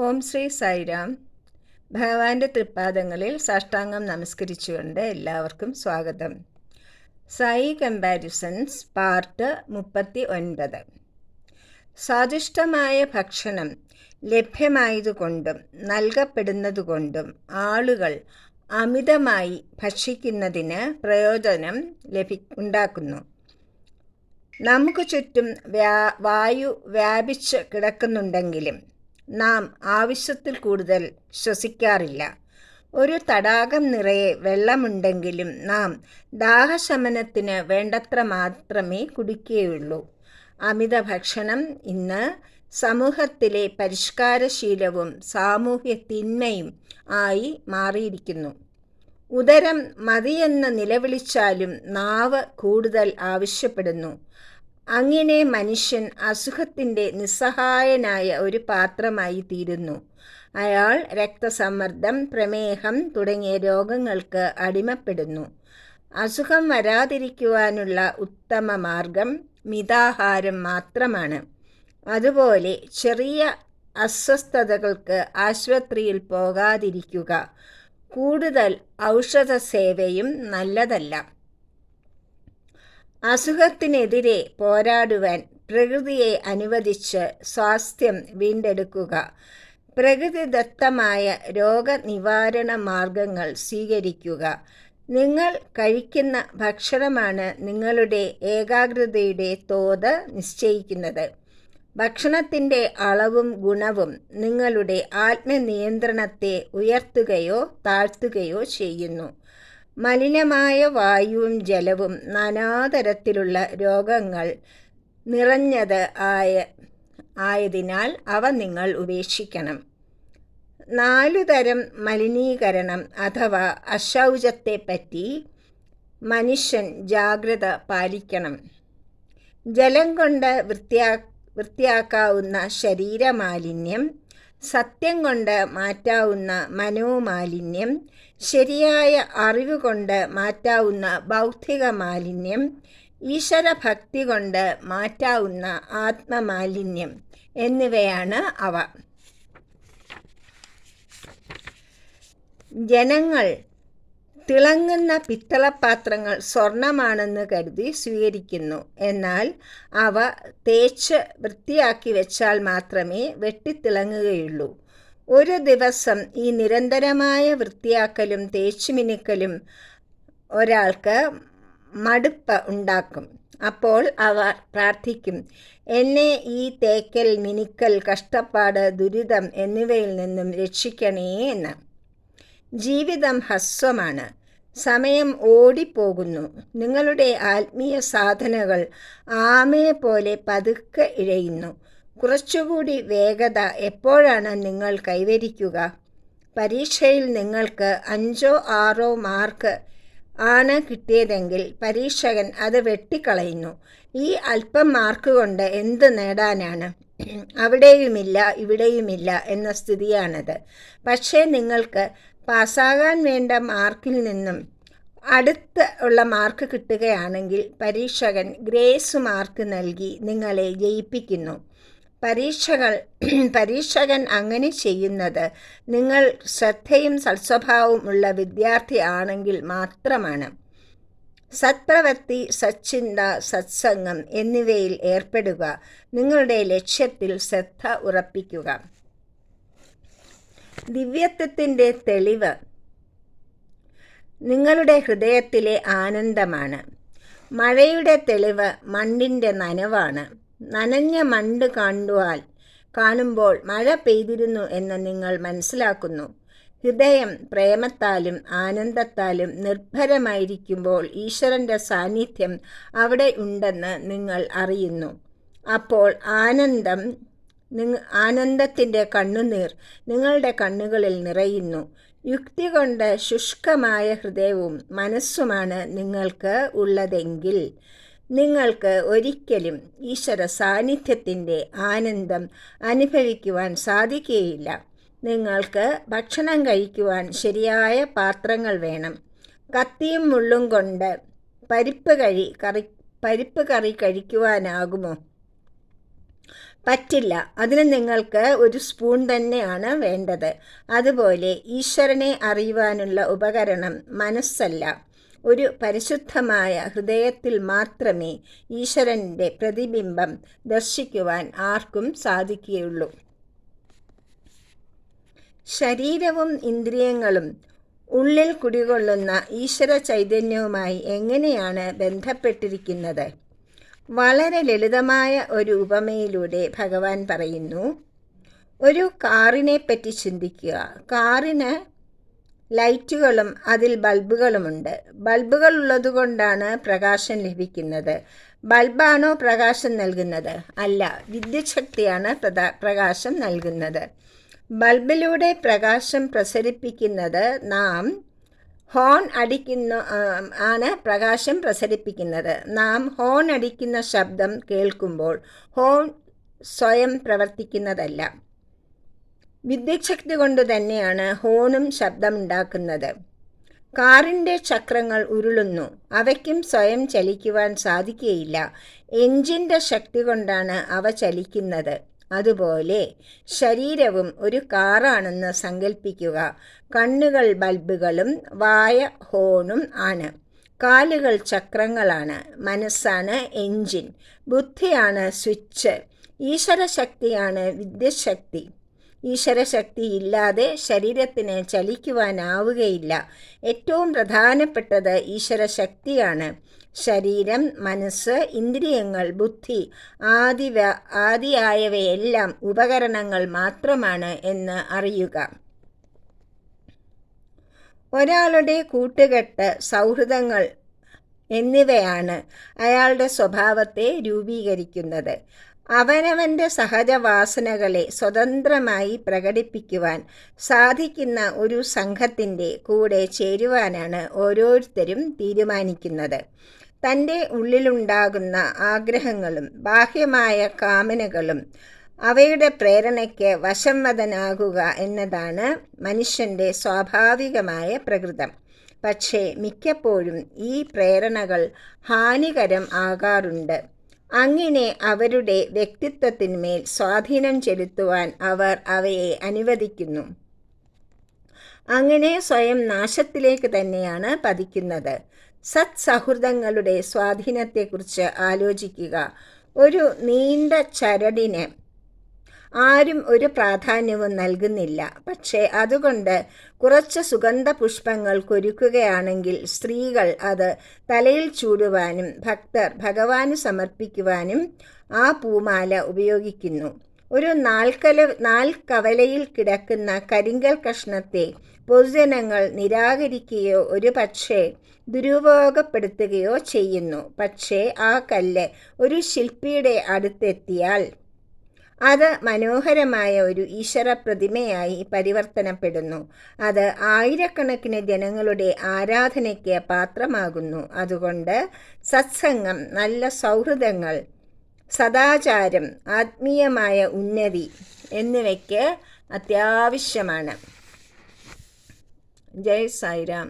ഓം ശ്രീ സായിരാം. ഭഗവാന്റെ തൃപ്പാദങ്ങളിൽ സാഷ്ടാംഗം നമസ്കരിച്ചുകൊണ്ട് എല്ലാവർക്കും സ്വാഗതം. സായി കമ്പാരിസൺസ് പാർട്ട് മുപ്പത്തി ഒൻപത് സ്വാദിഷ്ടമായ ഭക്ഷണം ലഭ്യമായതുകൊണ്ടും നൽകപ്പെടുന്നതുകൊണ്ടും ആളുകൾ അമിതമായി ഭക്ഷിക്കുന്നതിന് പ്രയോജനം ലഭി ഉണ്ടാക്കുന്നു. നമുക്ക് ചുറ്റും വ്യാ വായു വ്യാപിച്ച് കിടക്കുന്നുണ്ടെങ്കിലും നാം ആവശ്യത്തിൽ കൂടുതൽ ശ്വസിക്കാറില്ല. ഒരു തടാകം നിറയെ വെള്ളമുണ്ടെങ്കിലും നാം ദാഹശമനത്തിന് വേണ്ടത്ര മാത്രമേ കുടിക്കുകയുള്ളൂ അമിത ഭക്ഷണം ഇന്ന് സമൂഹത്തിലെ പരിഷ്കാരശീലവും സാമൂഹ്യ തിന്മയും ആയി മാറിയിരിക്കുന്നു. ഉദരം മതിയെന്ന് നിലവിളിച്ചാലും നാവ് കൂടുതൽ ആവശ്യപ്പെടുന്നു. അങ്ങനെ മനുഷ്യൻ അസുഖത്തിന്റെ നിസ്സഹായനായ ഒരു പാത്രമായി തീരുന്നു അയാൾ രക്തസമ്മർദ്ദം പ്രമേഹം തുടങ്ങിയ രോഗങ്ങൾക്ക് അടിമപ്പെടുന്നു. അസുഖം വരാതിരിക്കുവാനുള്ള ഉത്തമ മാർഗം മിതാഹാരം മാത്രമാണ്. അതുപോലെ ചെറിയ അസ്വസ്ഥതകൾക്ക് ആശുപത്രിയിൽ പോകാതിരിക്കുക കൂടുതൽ ഔഷധ സേവയും നല്ലതല്ല. അസുഖത്തിനെതിരെ പോരാടുവാൻ പ്രകൃതിയെ അനുവദിച്ച് സ്വാസ്ഥ്യം വീണ്ടെടുക്കുക. പ്രകൃതിദത്തമായ രോഗനിവാരണ മാർഗങ്ങൾ സ്വീകരിക്കുക. നിങ്ങൾ കഴിക്കുന്ന ഭക്ഷണമാണ് നിങ്ങളുടെ ഏകാഗ്രതയുടെ തോത് നിശ്ചയിക്കുന്നത്. ഭക്ഷണത്തിന്റെ അളവും ഗുണവും നിങ്ങളുടെ ആത്മനിയന്ത്രണത്തെ ഉയർത്തുകയോ താഴ്ത്തുകയോ ചെയ്യുന്നു. മലിനമായ വായുവും ജലവും നാനാതരത്തിലുള്ള രോഗങ്ങൾ നിറഞ്ഞത് ആയ ആയതിനാൽ അവ നിങ്ങൾ ഉപേക്ഷിക്കണം. നാലു തരം മലിനീകരണം അഥവാ അശൗചത്തെപ്പറ്റി മനുഷ്യൻ ജാഗ്രത പാലിക്കണം. ജലം കൊണ്ട് വൃത്തിയാ വൃത്തിയാക്കാവുന്ന ശരീരമാലിന്യം സത്യം കൊണ്ട് മാറ്റാവുന്ന മനോമാലിന്യം ശരിയായ അറിവ് കൊണ്ട് മാറ്റാവുന്ന ബൗദ്ധിക മാലിന്യം ഈശ്വരഭക്തി കൊണ്ട് മാറ്റാവുന്ന ആത്മമാലിന്യം എന്നിവയാണ് അവ. ജനങ്ങൾ തിളങ്ങുന്ന പിത്തളപാത്രങ്ങൾ സ്വർണമാണെന്ന് കരുതി സ്വീകരിക്കുന്നു. എന്നാൽ അവ തേച്ച് വൃത്തിയാക്കി വെച്ചാൽ മാത്രമേ വെട്ടിത്തിളങ്ങുകയുള്ളൂ. ഒരു ദിവസം ഈ നിരന്തരമായ വൃത്തിയാക്കലും തേച്ചുമിനുക്കലും ഒരാൾക്ക് മടുപ്പ് ഉണ്ടാക്കും. അപ്പോൾ അവർ പ്രാർത്ഥിക്കും എന്നെ ഈ തേക്കൽ മിനുക്കൽ കഷ്ടപ്പാട് ദുരിതം എന്നിവയിൽ നിന്നും രക്ഷിക്കണേ എന്ന്. ജീവിതം ഹസ്വമാണ് സമയം ഓടിപ്പോകുന്നു. നിങ്ങളുടെ ആത്മീയ സാധനകൾ ആമയെ പോലെ പതുക്കെ ഇഴയുന്നു. കുറച്ചുകൂടി വേഗത എപ്പോഴാണ് നിങ്ങൾ കൈവരിക്കുക? പരീക്ഷയിൽ നിങ്ങൾക്ക് അഞ്ചോ ആറോ മാർക്ക് ആണ് കിട്ടിയതെങ്കിൽ പരീക്ഷകൻ അത് വെട്ടിക്കളയുന്നു. ഈ അല്പം മാർക്ക് കൊണ്ട് എന്ത് നേടാനാണ്? അവിടെയുമില്ല ഇവിടെയുമില്ല എന്ന സ്ഥിതിയാണത്. പക്ഷേ നിങ്ങൾക്ക് പാസ്സാകാൻ വേണ്ട മാർക്കിൽ നിന്നും അടുത്ത് ഉള്ള മാർക്ക് കിട്ടുകയാണെങ്കിൽ പരീക്ഷകൻ ഗ്രേസ് മാർക്ക് നൽകി നിങ്ങളെ ജയിപ്പിക്കുന്നു. പരീക്ഷകൾ പരീക്ഷകൻ അങ്ങനെ ചെയ്യുന്നത് നിങ്ങൾ ശ്രദ്ധയും സത്സ്വഭാവവും ഉള്ള വിദ്യാർത്ഥി ആണെങ്കിൽ മാത്രമാണ്. സത്പ്രവൃത്തി സച്ചിന്ത സത്സംഗം എന്നിവയിൽ ഏർപ്പെടുക. നിങ്ങളുടെ ലക്ഷ്യത്തിൽ ശ്രദ്ധ ഉറപ്പിക്കുക. ദിവ്യത്വത്തിന്റെ തെളിവ് നിങ്ങളുടെ ഹൃദയത്തിലെ ആനന്ദമാണ്. മഴയുടെ തെളിവ് മണ്ണിന്റെ നനവാണ്. നനഞ്ഞ മണ്ട് കാണുവാൽ കാണുമ്പോൾ മഴ പെയ്തിരുന്നു എന്ന് നിങ്ങൾ മനസ്സിലാക്കുന്നു. ഹൃദയം പ്രേമത്താലും ആനന്ദത്താലും നിർഭരമായിരിക്കുമ്പോൾ ഈശ്വരന്റെ സാന്നിധ്യം അവിടെ ഉണ്ടെന്ന് നിങ്ങൾ അറിയുന്നു. അപ്പോൾ ആനന്ദം നിങ്ങ ആനന്ദത്തിന്റെ കണ്ണുനീർ നിങ്ങളുടെ കണ്ണുകളിൽ നിറയുന്നു. യുക്തി കൊണ്ട് ശുഷ്കമായ ഹൃദയവും മനസ്സുമാണ് നിങ്ങൾക്ക് ഉള്ളതെങ്കിൽ നിങ്ങൾക്ക് ഒരിക്കലും ഈശ്വര സാന്നിധ്യത്തിന്റെ ആനന്ദം അനുഭവിക്കുവാൻ സാധിക്കുകയില്ല. നിങ്ങൾക്ക് ഭക്ഷണം കഴിക്കുവാൻ ശരിയായ പാത്രങ്ങൾ വേണം. കത്തിയും മുള്ളും കൊണ്ട് പരിപ്പ് കഴി കറി പരിപ്പ് കറി കഴിക്കുവാനാകുമോ? പറ്റില്ല. അതിന് നിങ്ങൾക്ക് ഒരു സ്പൂൺ തന്നെയാണ് വേണ്ടത്. അതുപോലെ ഈശ്വരനെ അറിയുവാനുള്ള ഉപകരണം മനസ്സല്ല. ഒരു പരിശുദ്ധമായ ഹൃദയത്തിൽ മാത്രമേ ഈശ്വരന്റെ പ്രതിബിംബം ദർശിക്കുവാൻ ആർക്കും സാധിക്കുകയുള്ളൂ. ശരീരവും ഇന്ദ്രിയങ്ങളും ഉള്ളിൽ കുടികൊള്ളുന്ന ഈശ്വര ചൈതന്യവുമായി എങ്ങനെയാണ് ബന്ധപ്പെട്ടിരിക്കുന്നത്? വളരെ ലളിതമായ ഒരു ഉപമയിലൂടെ ഭഗവാൻ പറയുന്നു ഒരു കാറിനെ പറ്റി ചിന്തിക്കുക. കാറിന് ലൈറ്റുകളും അതിൽ ബൾബുകളുമുണ്ട്. ബൾബുകൾ ഉള്ളതുകൊണ്ടാണ് പ്രകാശം ലഭിക്കുന്നത്. ബൾബാണോ പ്രകാശം നൽകുന്നത്? അല്ല വിദ്യുച്ഛക്തിയാണ് പ്രകാശം നൽകുന്നത്. ബൾബിലൂടെ പ്രകാശം പ്രസരിപ്പിക്കുന്നത് നാം ഹോൺ അടിക്കുന്ന ആണ് പ്രകാശം പ്രസരിപ്പിക്കുന്നത്. നാം ഹോൺ അടിക്കുന്ന ശബ്ദം കേൾക്കുമ്പോൾ ഹോൺ സ്വയം പ്രവർത്തിക്കുന്നതല്ല. വിദ്യുച്ഛക്തി കൊണ്ട് തന്നെയാണ് ഹോണും ശബ്ദമുണ്ടാക്കുന്നത് കാറിന്റെ ചക്രങ്ങൾ ഉരുളുന്നു. അവയ്ക്കും സ്വയം ചലിക്കുവാൻ സാധിക്കുകയില്ല. എഞ്ചിന്റെ ശക്തി കൊണ്ടാണ് അവ ചലിക്കുന്നത്. അതുപോലെ ശരീരവും ഒരു കാറാണെന്ന് സങ്കല്പിക്കുക കണ്ണുകൾ ബൾബുകളും വായ ഹോണും ആണ്. കാലുകൾ ചക്രങ്ങളാണ്. മനസ്സാണ് എഞ്ചിൻ ബുദ്ധിയാണ് സ്വിച്ച്. ഈശ്വരശക്തിയാണ് വിദ്യശക്തി. ഈശ്വരശക്തി ഇല്ലാതെ ശരീരത്തിന് ചലിക്കുവാനാവുകയില്ല. ഏറ്റവും പ്രധാനപ്പെട്ടത് ഈശ്വരശക്തിയാണ്. ശരീരം മനസ്സ് ഇന്ദ്രിയങ്ങൾ ബുദ്ധി ആദി ആദിയായവയെല്ലാം ഉപകരണങ്ങൾ മാത്രമാണ് എന്ന് അറിയുക. ഒരാളുടെ കൂട്ടുകെട്ട് സൗഹൃദങ്ങൾ എന്നിവയാണ് അയാളുടെ സ്വഭാവത്തെ രൂപീകരിക്കുന്നത്. അവനവന്റെ സഹജവാസനകളെ സ്വതന്ത്രമായി പ്രകടിപ്പിക്കുവാൻ സാധിക്കുന്ന ഒരു സംഘത്തിന്റെ കൂടെ ചേരുവാനാണ് ഓരോരുത്തരും തീരുമാനിക്കുന്നത്. തന്റെ ഉള്ളിലുണ്ടാകുന്ന ആഗ്രഹങ്ങളും ബാഹ്യമായ കാമനകളും അവയുടെ പ്രേരണയ്ക്ക് വശംവദനാകുക എന്നതാണ് മനുഷ്യന്റെ സ്വാഭാവികമായ പ്രകൃതം. പക്ഷേ മിക്കപ്പോഴും ഈ പ്രേരണകൾ ഹാനികരം ആകാറുണ്ട്. അങ്ങനെ അവരുടെ വ്യക്തിത്വത്തിന്മേൽ സ്വാധീനം ചെലുത്തുവാൻ അവർ അവയെ അനുവദിക്കുന്നു. അങ്ങനെ സ്വയം നാശത്തിലേക്ക് തന്നെയാണ് പതിക്കുന്നത്. സത്സൗഹൃദങ്ങളുടെ സ്വാധീനത്തെക്കുറിച്ച് ആലോചിക്കുക. ഒരു നീണ്ട ചരടിന് ആരും ഒരു പ്രാധാന്യവും നൽകുന്നില്ല. പക്ഷേ അതുകൊണ്ട് കുറച്ച് സുഗന്ധ പുഷ്പങ്ങൾ കൊരുക്കുകയാണെങ്കിൽ സ്ത്രീകൾ അത് തലയിൽ ചൂടുവാനും ഭക്തർ ഭഗവാന് സമർപ്പിക്കുവാനും ആ പൂമാല ഉപയോഗിക്കുന്നു. ഒരു നാൽക്കല നാൽക്കവലയിൽ കിടക്കുന്ന കരിങ്കൽ കഷ്ണത്തെ പൊതുജനങ്ങൾ നിരാകരിക്കുകയോ ഒരു പക്ഷേ ദുരുപയോഗപ്പെടുത്തുകയോ ചെയ്യുന്നു. പക്ഷേ ആ കല്ല് ഒരു ശില്പിയുടെ അടുത്തെത്തിയാൽ അത് മനോഹരമായ ഒരു ഈശ്വര പ്രതിമയായി പരിവർത്തനപ്പെടുന്നു. അത് ആയിരക്കണക്കിന് ജനങ്ങളുടെ ആരാധനയ്ക്ക് പാത്രമാകുന്നു. അതുകൊണ്ട് സത്സംഗം നല്ല സൗഹൃദങ്ങൾ സദാചാരം ആത്മീയമായ ഉന്നതി എന്നിവയ്ക്ക് അത്യാവശ്യമാണ്. ജയ് സായിരാം.